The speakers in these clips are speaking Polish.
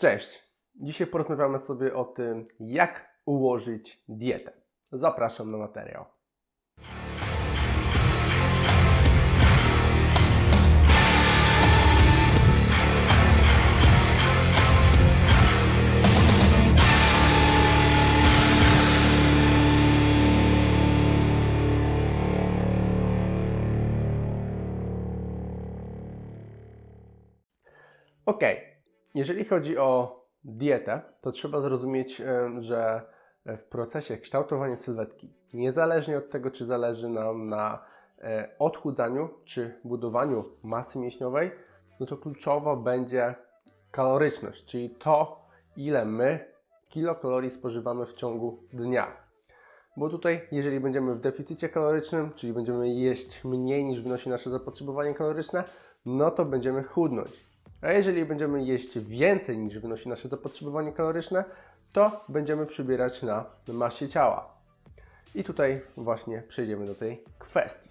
Cześć! Dzisiaj porozmawiamy sobie o tym, jak ułożyć dietę. Zapraszam na materiał. Ok, jeżeli chodzi o dietę, to trzeba zrozumieć, em, że w procesie kształtowania sylwetki, niezależnie od tego, czy zależy nam na e, odchudzaniu, czy budowaniu masy mięśniowej, no to kluczowa będzie kaloryczność, czyli to, ile my kilokalorii spożywamy w ciągu dnia. Bo tutaj, jeżeli będziemy w deficycie kalorycznym, czyli będziemy jeść mniej niż wynosi nasze zapotrzebowanie kaloryczne, no to będziemy chudnąć. A jeżeli będziemy jeść więcej niż wynosi nasze zapotrzebowanie kaloryczne, to będziemy przybierać na masie ciała. I tutaj właśnie przejdziemy do tej kwestii.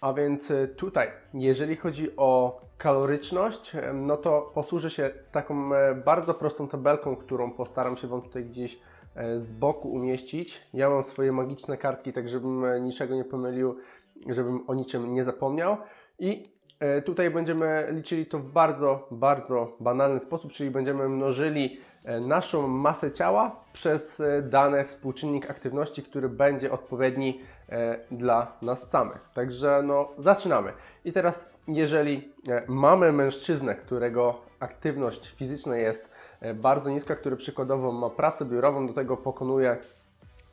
A więc y, tutaj, jeżeli chodzi o kaloryczność, no to posłużę się taką e, bardzo prostą tabelką, którą postaram się Wam tutaj gdzieś e, z boku umieścić. Ja mam swoje magiczne kartki, tak żebym e, niczego nie pomylił, żebym o niczym nie zapomniał. I e, E, tutaj będziemy liczyli to w bardzo, bardzo banalny sposób, czyli będziemy mnożyli e, naszą masę ciała przez e, dany współczynnik aktywności, który będzie odpowiedni dla nas samych. Także no, zaczynamy. I teraz, jeżeli mamy mężczyznę, którego aktywność fizyczna jest bardzo niska, który przykładowo ma pracę biurową, do tego pokonuje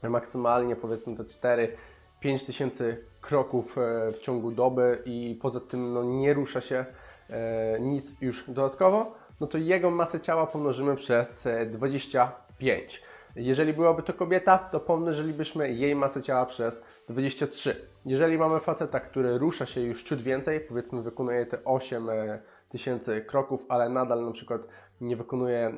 maksymalnie powiedzmy te 4 5000 kroków e, w ciągu doby i poza tym no, nie rusza się e, nic już dodatkowo, no to jego masę ciała pomnożymy przez e, 25. Jeżeli byłaby to kobieta, to pomnożylibyśmy jej masę ciała przez 23. Jeżeli mamy faceta, który rusza się już ciut więcej, powiedzmy wykonuje te 8000 kroków, ale nadal na przykład nie wykonuje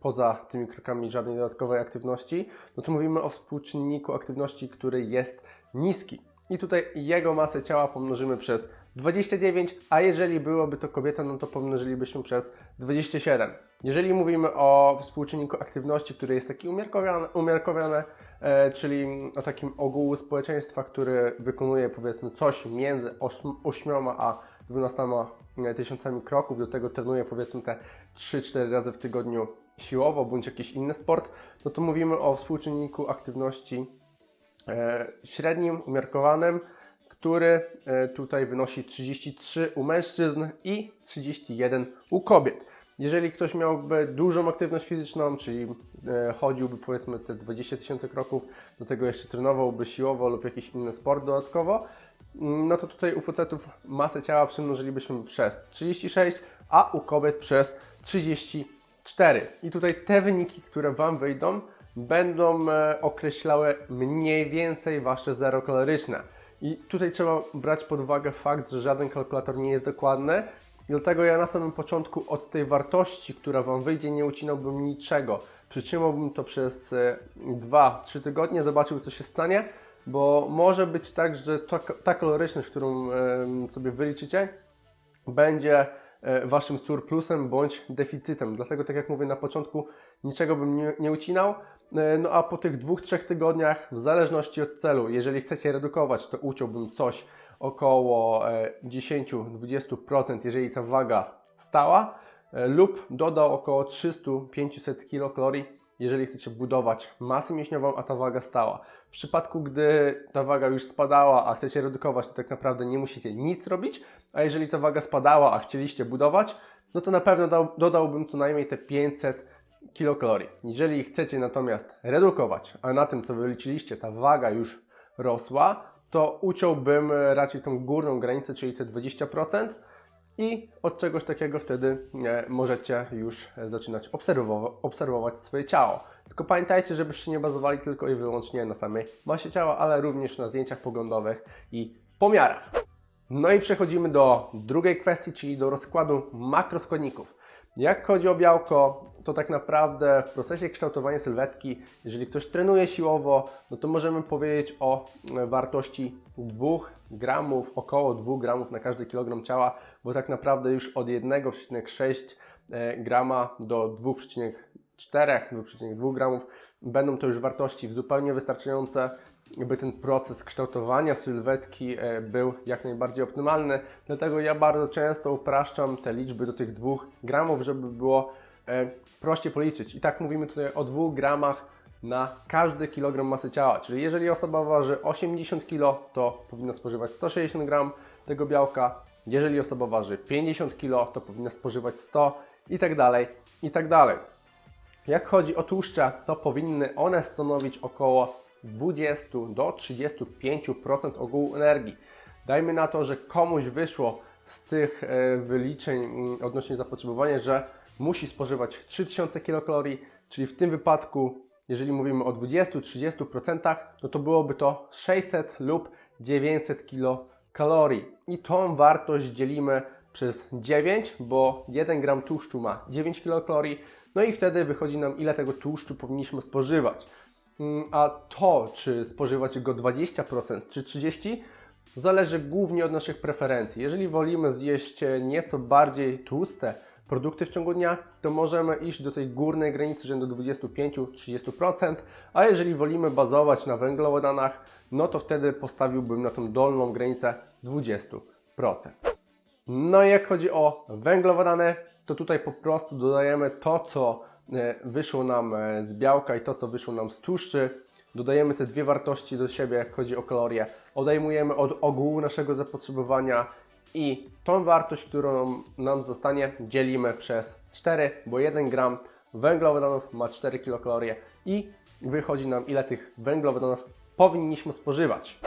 poza tymi krokami żadnej dodatkowej aktywności, no to mówimy o współczynniku aktywności, który jest niski. I tutaj jego masę ciała pomnożymy przez 29, a jeżeli byłoby to kobieta, no to pomnożylibyśmy przez 27. Jeżeli mówimy o współczynniku aktywności, który jest taki umiarkowiony, umiarkowiony e, czyli o takim ogółu społeczeństwa, który wykonuje powiedzmy coś między 8 a 12 tysiącami kroków, do tego trenuje powiedzmy te 3-4 razy w tygodniu siłowo bądź jakiś inny sport, no to mówimy o współczynniku aktywności e, średnim, umiarkowanym, który e, tutaj wynosi 33 u mężczyzn i 31 u kobiet. Jeżeli ktoś miałby dużą aktywność fizyczną, czyli e, chodziłby powiedzmy te 20 tysięcy kroków, do tego jeszcze trenowałby siłowo lub jakiś inny sport dodatkowo, mm, no to tutaj u facetów masę ciała przemnożylibyśmy przez 36, a u kobiet przez 34. I tutaj te wyniki, które Wam wyjdą, będą e, określały mniej więcej Wasze zero kaloryczne. I tutaj trzeba brać pod uwagę fakt, że żaden kalkulator nie jest dokładny. Dlatego ja na samym początku od tej wartości, która Wam wyjdzie, nie ucinałbym niczego. Przytrzymałbym to przez 2-3 tygodnie, zobaczył co się stanie, bo może być tak, że to, ta kaloryczność, którą sobie wyliczycie, będzie e, Waszym surplusem bądź deficytem. Dlatego, tak jak mówię na początku, niczego bym nie, nie ucinał. E, No a po tych dwóch, trzech tygodniach, w zależności od celu, jeżeli chcecie redukować, to uciąłbym coś około e, 10-20%, jeżeli ta waga stała, e, lub dodał około 300-500 kilokalorii, jeżeli chcecie budować masę mięśniową, a ta waga stała. W przypadku, gdy ta waga już spadała, a chcecie redukować, to tak naprawdę nie musicie nic robić, a jeżeli ta waga spadała, a chcieliście budować, no to na pewno dał, dodałbym co najmniej te 500 kilokalorii. Jeżeli chcecie natomiast redukować, a na tym co wyliczyliście ta waga już rosła, to uciąłbym raczej tą górną granicę, czyli te 20% i od czegoś takiego wtedy e, możecie już e, zaczynać obserwowa- obserwować swoje ciało. Tylko pamiętajcie, żebyście nie bazowali tylko i wyłącznie na samej masie ciała, ale również na zdjęciach poglądowych i pomiarach. No i przechodzimy do drugiej kwestii, czyli do rozkładu makroskładników. Jak chodzi o białko, to tak naprawdę w procesie kształtowania sylwetki, jeżeli ktoś trenuje siłowo, no to możemy powiedzieć o e, wartości 2 gramów, około 2 gramów na każdy kilogram ciała, bo tak naprawdę już od 1,6 e, grama do 2,4-2,2 gramów. Będą to już wartości zupełnie wystarczające, by ten proces kształtowania sylwetki e, był jak najbardziej optymalny. Dlatego ja bardzo często upraszczam te liczby do tych 2 gramów, żeby było e, prościej policzyć. I tak mówimy tutaj o 2 gramach na każdy kilogram masy ciała. Czyli jeżeli osoba waży 80 kg, to powinna spożywać 160 gram tego białka. Jeżeli osoba waży 50 kg, to powinna spożywać 100 i tak dalej, i tak dalej. Jak chodzi o tłuszcze, to powinny one stanowić około 20 do 35% ogółu energii. Dajmy na to, że komuś wyszło z tych e, wyliczeń mm, odnośnie zapotrzebowania, że musi spożywać 3000 kilokalorii, czyli w tym wypadku, jeżeli mówimy o 20-30%, no to byłoby to 600 lub 900 kilokalorii. I tą wartość dzielimy przez 9, bo 1 gram tłuszczu ma 9 kilokalorii, no i wtedy wychodzi nam ile tego tłuszczu powinniśmy spożywać. Mm, A to, czy spożywać go 20% czy 30%, zależy głównie od naszych preferencji. Jeżeli wolimy zjeść nieco bardziej tłuste produkty w ciągu dnia, to możemy iść do tej górnej granicy rzędu 25-30%, a jeżeli wolimy bazować na węglowodanach, no to wtedy postawiłbym na tą dolną granicę 20%. No i jak chodzi o węglowodany, to tutaj po prostu dodajemy to, co e, wyszło nam e, z białka i to, co wyszło nam z tłuszczy. Dodajemy te dwie wartości do siebie, jak chodzi o kalorie. Odejmujemy od ogółu naszego zapotrzebowania i tą wartość, którą nam zostanie, dzielimy przez 4, bo 1 gram węglowodanów ma 4 kilokalorie i wychodzi nam, ile tych węglowodanów powinniśmy spożywać.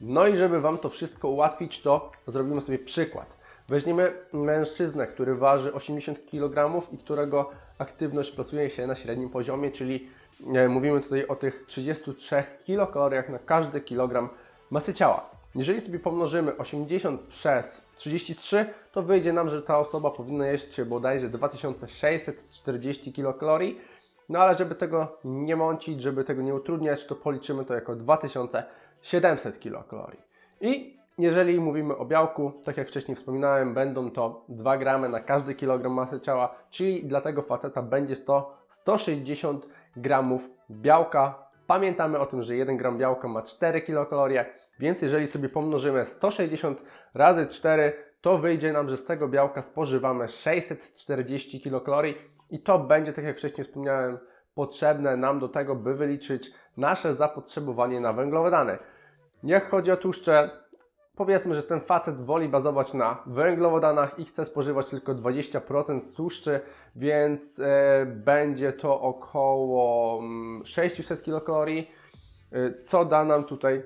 No i żeby Wam to wszystko ułatwić, to zrobimy sobie przykład. Weźmiemy mężczyznę, który waży 80 kg i którego aktywność plasuje się na średnim poziomie, czyli e, mówimy tutaj o tych 33 kilokaloriach na każdy kilogram masy ciała. Jeżeli sobie pomnożymy 80 przez 33, to wyjdzie nam, że ta osoba powinna jeść bodajże 2640 kilokalorii. No ale żeby tego nie mącić, żeby tego nie utrudniać, to policzymy to jako 2700 kilokalorii. I jeżeli mówimy o białku, tak jak wcześniej wspominałem, będą to 2 gramy na każdy kilogram masy ciała, czyli dla tego faceta będzie to 160 gramów białka. Pamiętamy o tym, że 1 gram białka ma 4 kilokalorie, więc jeżeli sobie pomnożymy 160 razy 4, to wyjdzie nam, że z tego białka spożywamy 640 kilokalorii i to będzie, tak jak wcześniej wspomniałem, potrzebne nam do tego, by wyliczyć nasze zapotrzebowanie na węglowodany. Jak chodzi o tłuszcze, powiedzmy, że ten facet woli bazować na węglowodanach i chce spożywać tylko 20% tłuszczy, więc e, będzie to około mm, 600 kilokalorii, e, co da nam tutaj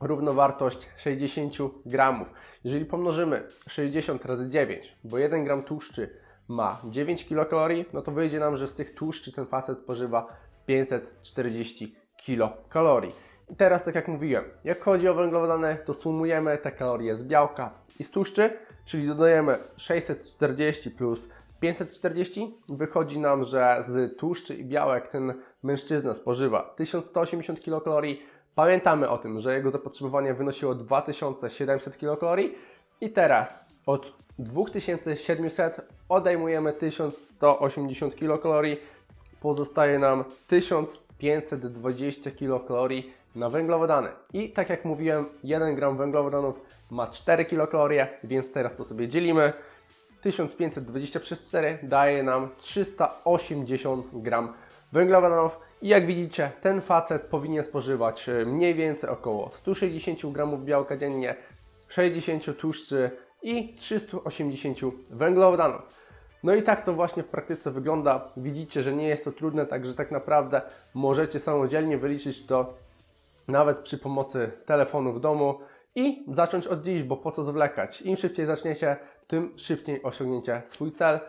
równowartość 60 gramów. Jeżeli pomnożymy 60 razy 9, bo 1 gram tłuszczy ma 9 kilokalorii, no to wyjdzie nam, że z tych tłuszczy ten facet spożywa 540 kilokalorii. I teraz, tak jak mówiłem, jak chodzi o węglowodany, to sumujemy te kalorie z białka i z tłuszczy, czyli dodajemy 640 plus 540. Wychodzi nam, że z tłuszczy i białek ten mężczyzna spożywa 1180 kilokalorii. Pamiętamy o tym, że jego zapotrzebowanie wynosiło 2700 kilokalorii. I teraz od 2700 odejmujemy 1180 kilokalorii. Pozostaje nam 1520 kilokalorii na węglowodany. I tak jak mówiłem, 1 gram węglowodanów ma 4 kilokalorie, więc teraz to sobie dzielimy. 1520 przez 4 daje nam 380 gram węglowodanów. I jak widzicie, ten facet powinien spożywać e, mniej więcej około 160 gramów białka dziennie, 60 tłuszczy i 380 węglowodanów. No i tak to właśnie w praktyce wygląda. Widzicie, że nie jest to trudne, także tak naprawdę możecie samodzielnie wyliczyć to nawet przy pomocy telefonu w domu i zacząć od dziś, bo po co zwlekać? Im szybciej zaczniecie, tym szybciej osiągniecie swój cel.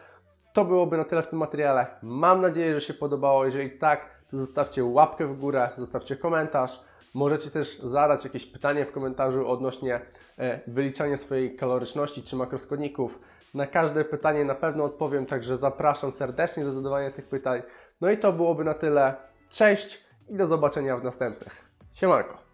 To byłoby na tyle w tym materiale. Mam nadzieję, że się podobało. Jeżeli tak, to zostawcie łapkę w górę, zostawcie komentarz. Możecie też zadać jakieś pytanie w komentarzu odnośnie e, wyliczania swojej kaloryczności czy makroskładników. Na każde pytanie na pewno odpowiem, także zapraszam serdecznie do zadawania tych pytań. No i to byłoby na tyle. Cześć i do zobaczenia w następnych. Siemanko.